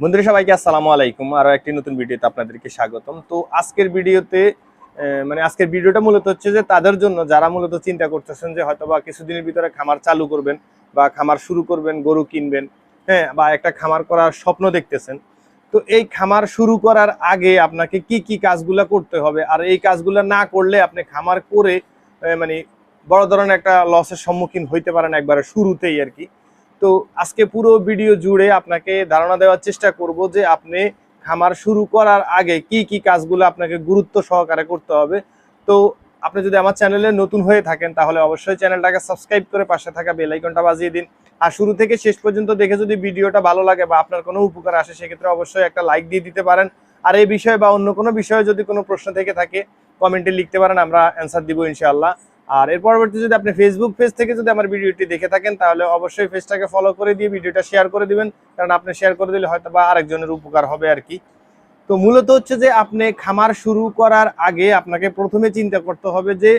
বন্ধুরা, সবাইকে আসসালামু আলাইকুম। আরও একটি নতুন ভিডিওতে আপনাদেরকে স্বাগতম। তো আজকের ভিডিওতে মানে আজকের ভিডিওটা মূলত হচ্ছে যে তাদের জন্য যারা মূলত চিন্তা করতেছেন যে হয়তো বা কিছুদিনের ভিতরে খামার চালু করবেন বা খামার শুরু করবেন, গরু কিনবেন হ্যাঁ বা একটা খামার করার স্বপ্ন দেখতেছেন। তো এই খামার শুরু করার আগে আপনাকে কি কি কাজগুলা করতে হবে? আর এই কাজগুলো না করলে আপনি খামার করে মানে বড় ধরনের একটা লসের সম্মুখীন হইতে পারেন একবারে শুরুতেই আর কি। তো আজকে পুরো ভিডিও জুড়ে আপনাকে ধারণা দেওয়ার চেষ্টা করব যে আপনি খামার শুরু করার আগে কি কি কাজগুলো আপনাকে গুরুত্ব সহকারে করতে হবে। তো আপনি যদি আমার চ্যানেলে নতুন হয়ে থাকেন, তাহলে অবশ্যই চ্যানেলটাকে সাবস্ক্রাইব করে পাশে থাকা বেল আইকনটা বাজিয়ে দিন। আর শুরু থেকে শেষ পর্যন্ত দেখে যদি ভিডিওটা ভালো লাগে বা আপনার কোনো উপকার আসে, সেক্ষেত্রে অবশ্যই একটা লাইক দিয়ে দিতে পারেন। আর এই বিষয়ে বা অন্য কোনো বিষয়ে যদি কোনো প্রশ্ন থেকে থাকে, কমেন্টে লিখতে পারেন, আমরা অ্যান্সার দিব ইনশাআল্লাহ। আর এর পরবর্তী যদি আপনি ফেসবুক পেজ থেকে যদি আমার ভিডিওটি দেখে থাকেন, তাহলে অবশ্যই পেজটাকে ফলো করে দিয়ে ভিডিওটা শেয়ার করে দিবেন। কারণ আপনি শেয়ার করে দিলে হয়তো বা আরেকজনের উপকার হবে আর কি। তো মূলত হচ্ছে যে আপনি খামার শুরু করার আগে আপনাকে প্রথমে চিন্তা করতে হবে যে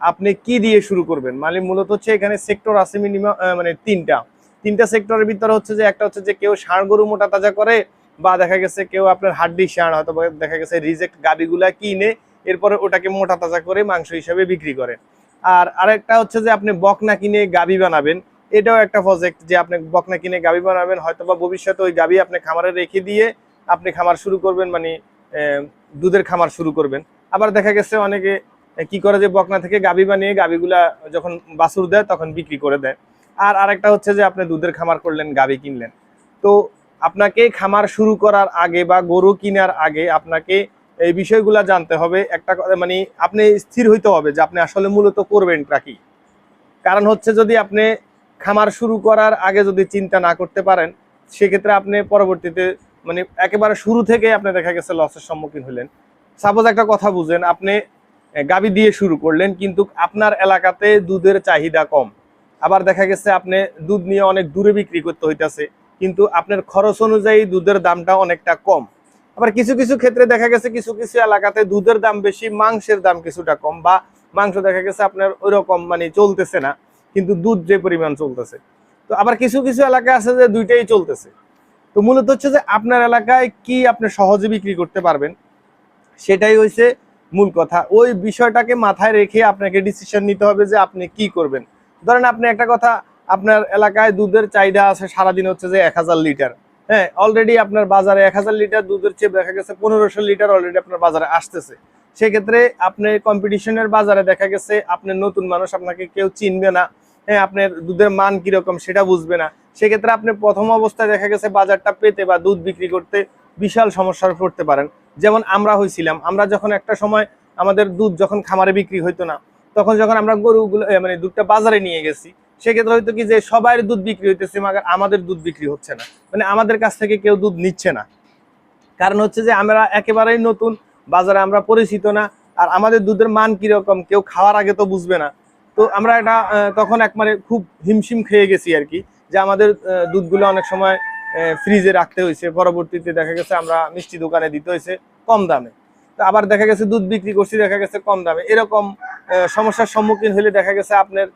আপনি কি দিয়ে শুরু করবেন। মানে মূলত হচ্ছে এখানে সেক্টর আছে মিনিমাম মানে তিনটা। তিনটা সেক্টরের ভিতরে হচ্ছে যে একটা হচ্ছে যে কেউ ষাঁড় গরু মোটা তাজা করে, বা দেখা গেছে কেউ আপনার হাড্ডি ষাঁড় হয়তো দেখা গেছে রিজেক্ট গাবিগুলা কিনে, এরপরে ওটাকে মোটা তাজা করে মাংস হিসাবে বিক্রি করে। আর আরেকটা হচ্ছে যে আপনি বকনা কিনে গাবি বানাবেন। এটাও একটা প্রজেক্ট যে আপনি বকনা কিনে গাবি বানাবেন হয়তো বা ভবিষ্যতে ওই গাবি আপনি খামারে রেখে দিয়ে আপনি খামার শুরু করবেন মানে দুধের খামার শুরু করবেন। আবার দেখা গেছে অনেকে কি করে যে বকনা থেকে গাবি বানিয়ে গাবিগুলা যখন বাছুর দেয় তখন বিক্রি করে দেয়। আর আরেকটা হচ্ছে যে আপনি দুধের খামার করলেন, গাবি কিনলেন। তো আপনাকে খামার শুরু করার আগে বা গরু কেনার আগে আপনাকে এই বিষয়গুলা জানতে হবে। একটা মানে আপনি স্থির হইতে হবে যে আপনি আসলে মূলত করবেনটা কি। কারণ হচ্ছে যদি আপনি খামার শুরু করার আগে যদি চিন্তা না করতে পারেন, সেক্ষেত্রে আপনি পরবর্তীতে মানে একেবারে শুরু থেকে আপনি দেখা গেছে লসের সম্মুখীন হলেন সাপোজ একটা কথা বুঝেন, আপনি গাবি দিয়ে শুরু করলেন, কিন্তু আপনার এলাকাতে দুধের চাহিদা কম। আবার দেখা গেছে আপনি দুধ নিয়ে অনেক দূরে বিক্রি করতে হইতাছে, কিন্তু আপনার খরচ অনুযায়ী দুধের দামটা অনেকটা কম। আবার কিছু কিছু ক্ষেত্রে দেখা গেছে কিছু কিছু এলাকাতে দুধের দাম বেশি, মাংসের দাম কিছুটা কম বা মাংস দেখা গেছে আপনার ওই রকম মানে চলতেছে না, কিন্তু দুধ যে পরিমাণ চলতেছে। তো আবার কিছু কিছু এলাকা আছে যে দুইটাই চলতেছে। তো মূলত হচ্ছে যে আপনার এলাকায় কি আপনি সহজে বিক্রি করতে পারবেন? সেটাই হয়েছে মূল কথা। ওই বিষয়টাকে মাথায় রেখে আপনাকে ডিসিশন নিতে হবে যে আপনি কি করবেন। ধরেন আপনি একটা কথা, আপনার এলাকায় দুধের চাহিদা আছে সারাদিন হচ্ছে যে এক হাজার লিটার। হ্যাঁ অলরেডি আপনার বাজারে এক হাজার লিটার দুধের চেয়ে দেখা গেছে পনেরোশো লিটার অলরেডি আপনার বাজারে আসতেছে। সেক্ষেত্রে আপনি কম্পিটিশনের বাজারে দেখা গেছে, আপনি নতুন মানুষ, আপনাকে কেউ চিনবে না। হ্যাঁ আপনার দুধের মান কীরকম সেটা বুঝবে না। সেক্ষেত্রে আপনি প্রথম অবস্থায় দেখা গেছে বাজারটা পেতে বা দুধ বিক্রি করতে বিশাল সমস্যার পড়তে পারেন। যেমন আমরা হয়েছিলাম আমরা যখন একটা সময় আমাদের দুধ যখন খামারে বিক্রি হইতো না, তখন যখন আমরা গরুগুলো মানে দুধটা বাজারে নিয়ে গেছি সেক্ষেত্রে হয়তো কি যে সবাই দুধ বিক্রি হইতেছে, মাগার আমাদের দুধ বিক্রি হচ্ছে না। মানে আমাদের কাছ থেকে কেউ দুধ নিচ্ছে না। কারণ হচ্ছে যে আমরা একেবারেই নতুন, বাজারে আমরা পরিচিত না, আর আমাদের দুধের মান কীরকম, কেউ খাওয়ার আগে তো বুঝবে না। তো আমরা এটা তখন এক মানে খুব হিমশিম খেয়ে গেছি আর কি, যে আমাদের দুধগুলো অনেক সময় ফ্রিজে রাখতে হয়েছে। পরবর্তীতে দেখা গেছে আমরা মিষ্টি দোকানে দিতে হয়েছে কম দামে। তো আবার দেখা গেছে দুধ বিক্রি করছি, দেখা গেছে কম দামে। এরকম সমস্যার সম্মুখীন হলে দেখা গেছে আপনার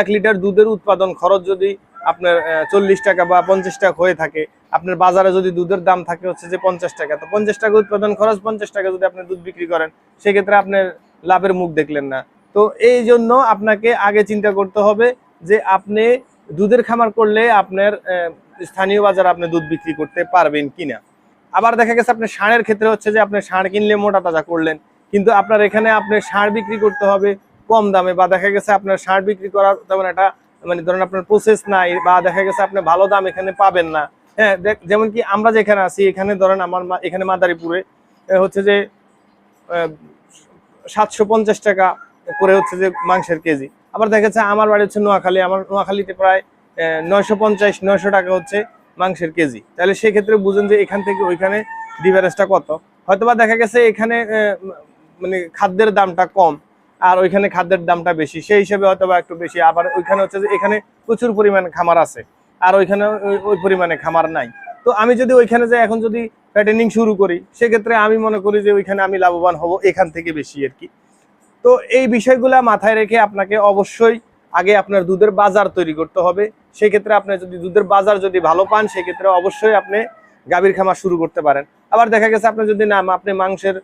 এক লিটার দুধের উৎপাদন খরচ যদি আপনার চল্লিশ টাকা বা পঞ্চাশ টাকা হয়ে থাকে, আপনার বাজারে যদি দুধের দাম থাকে হচ্ছে যে পঞ্চাশ টাকা, তো পঞ্চাশ টাকা উৎপাদন খরচ পঞ্চাশ টাকা যদি আপনি দুধ বিক্রি করেন, সেক্ষেত্রে আপনার লাভের মুখ দেখলেন না। তো এই জন্য আপনাকে আগে চিন্তা করতে হবে যে আপনি দুধের খামার করলে আপনার স্থানীয় বাজারে আপনি দুধ বিক্রি করতে পারবেন কিনা। আবার দেখা গেছে আপনি ষাঁড়ের ক্ষেত্রে হচ্ছে যে আপনি ষাঁড় কিনলে মোটা তাজা করলেন, কিন্তু আপনার এখানে আপনি ষাঁড় বিক্রি করতে হবে কম দামে বা দেখা গেছে আপনার সার বিক্রি করার তেমন একটা মানে ধরেন আপনার প্রসেস নাই বা দেখা গেছে আপনি ভালো দাম এখানে পাবেন না। হ্যাঁ যেমন কি আমরা যেখানে আছি, এখানে ধরেন আমার এখানে মাদারীপুরে হচ্ছে যে সাতশো পঞ্চাশ টাকা করে হচ্ছে যে মাংসের কেজি। আবার দেখা যাচ্ছে আমার বাড়ি হচ্ছে নোয়াখালী, আমার নোয়াখালীতে প্রায় নয়শো পঞ্চাশ, নয়শো টাকা হচ্ছে মাংসের কেজি। তাহলে সেক্ষেত্রে বুঝুন যে এখান থেকে ওইখানে ডিফারেন্সটা কত। হয়তোবা দেখা গেছে এখানে মানে খাদ্যের দামটা কম। আর ওইখানে খাদ্যের দামটা বেশি। সেই হিসেবে হয়তোবা একটু বেশি। আবার ওইখানে হচ্ছে যে এখানে প্রচুর পরিমাণে খামার আছে। আর ওইখানে ওই- পরিমাণে খামার নাই। তো আমি যদি ওইখানে যে এখন যদি প্যাটেনিং শুরু করি, সেক্ষেত্রে আমি মনে করি যে ওইখানে আমি লাভবান হব এখান থেকে বেশি আর কি। তো এই বিষয়গুলা মাথায় রেখে আপনাকে অবশ্যই আগে আপনার দুধের বাজার তৈরি করতে হবে। সেক্ষেত্রে আপনি যদি দুধের বাজার যদি ভালো পান, সেক্ষেত্রে অবশ্যই আপনি গাভীর খামার শুরু করতে পারেন। আবার দেখা গেছে, আপনি যদি না, আপনি মাংসের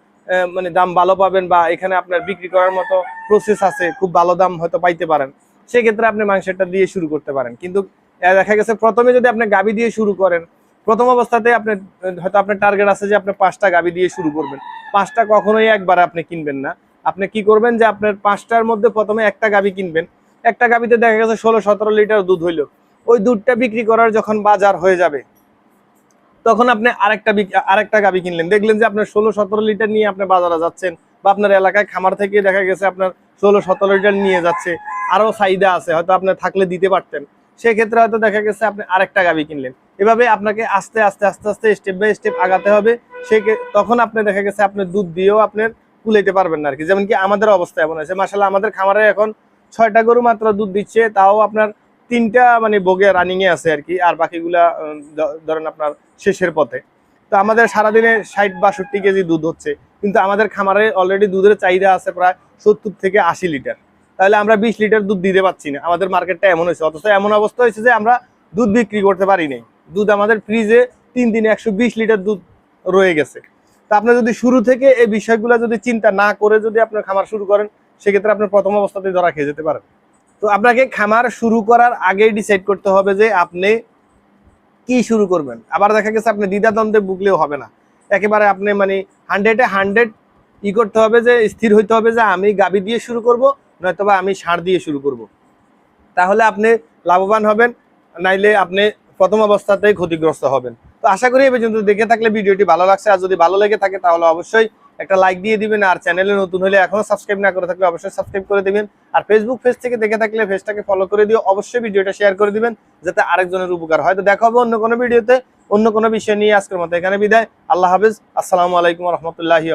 মানে দাম ভালো পাবেন বা এখানে আপনার বিক্রি করার মতো প্রসেস আছে, খুব ভালো দাম হয়তো পাইতে পারেন। সেক্ষেত্রে আপনি মাংসেরটা দিয়ে শুরু করতে পারেন। কিন্তু দেখা গেছে প্রথমে যদি আপনি গাভী দিয়ে শুরু করেন, প্রথম অবস্থাতে আপনি হয়তো আপনার টার্গেট আছে যে আপনি পাঁচটা গাভী দিয়ে শুরু করবেন। পাঁচটা কখনোই একবার আপনি কিনবেন না। আপনি কি করবেন যে আপনার পাঁচটার মধ্যে প্রথমে একটা গাভী কিনবেন। একটা গাভীতে দেখা গেছে ষোলো সতেরো লিটার দুধ হইল। ওই দুধটা বিক্রি করার যখন বাজার হয়ে যাবে তখন আপনি আরেকটা আরেকটা গাভী কিনলেন। দেখলেন যে আপনার ষোলো, সতেরো লিটার নিয়ে আপনি বাজারে যাচ্ছেন বা আপনার এলাকায় খামার থেকে দেখা গেছে আপনার ষোলো, সতেরো লিটার নিয়ে যাচ্ছে, আরও চাহিদা আছে, হয়তো আপনি থাকলে দিতে পারতেন। সেক্ষেত্রে হয়তো দেখা গেছে আপনি আরেকটা গাভী কিনলেন। এভাবে আপনাকে আস্তে আস্তে আস্তে আস্তে স্টেপ বাই স্টেপ আগাতে হবে। সে তখন আপনি দেখা গেছে আপনি দুধ দিয়েও আপনার কুলাইতে পারবেন না আর কি। যেমন কি আমাদের অবস্থা এমন আছে মাসাল্লাহ আমাদের খামারে এখন ছয়টা গরু মাত্র দুধ দিচ্ছে, তাও আপনার তিনটা মানে বগে রানিং এ আছে আর কি আর বাকিগুলা ধরেন আপনার শেষের পথে। তো আমাদের সারাদিনে ষাট বাষট্টি কেজি দুধ হচ্ছে, কিন্তু আমাদের খামারে অলরেডি দুধের চাহিদা আছে প্রায় সত্তর থেকে আশি লিটার। তাহলে আমরা বিশ লিটার দুধ দিতে পারছি না, আমাদের মার্কেটটা এমন হয়েছে। অথচ এমন অবস্থা হয়েছে যে আমরা দুধ বিক্রি করতে পারি নাই। দুধ আমাদের ফ্রিজে তিন দিনে একশো বিশ লিটার দুধ রয়ে গেছে। তা আপনি যদি শুরু থেকে এই বিষয়গুলো যদি চিন্তা না করে যদি আপনার খামার শুরু করেন, সেক্ষেত্রে আপনার প্রথম অবস্থাতেই ধরা খেয়ে যেতে পারেন তো আপনাকে খামার শুরু করার আগেই ডিসাইড করতে হবে যে আপনি কি শুরু করবেন। আবার দেখা গেছে আপনি দ্বিধাদ্বন্দ্বে ভুগলেও হবে না। একেবারে আপনি মানে হান্ড্রেডে হান্ড্রেড ই করতে হবে যে, স্থির হইতে হবে যে, আমি গাবি দিয়ে শুরু করব নয়তো বা আমি সার দিয়ে শুরু করব। তাহলে আপনি লাভবান হবেন, নাইলে আপনি প্রথম অবস্থাতেই ক্ষতিগ্রস্ত হবেন। তো আশা করি এই পর্যন্ত দেখে থাকলে ভিডিওটি ভালো লাগছে। আর যদি ভালো লেগে থাকে তাহলে অবশ্যই একটা লাইক দিয়ে দিবেন আর চ্যানেলে নতুন হলে এখনও সাবস্ক্রাইব না করে থাকলে অবশ্যই সাবস্ক্রাইব করে দিবেন। আর ফেসবুক পেজ থেকে দেখে থাকলে পেজটাকে ফলো করে দিয়ে অবশ্যই ভিডিওটা শেয়ার করে দিবেন, যাতে আরেকজনের উপকার হয়। তো দেখা হবে অন্য কোনো ভিডিওতে, অন্য কোনো বিষয় নিয়ে আজকের মতো এখানে বিদায়। আল্লাহ হাফিজ। আসসালামু আলাইকুম রহমতুল্লাহি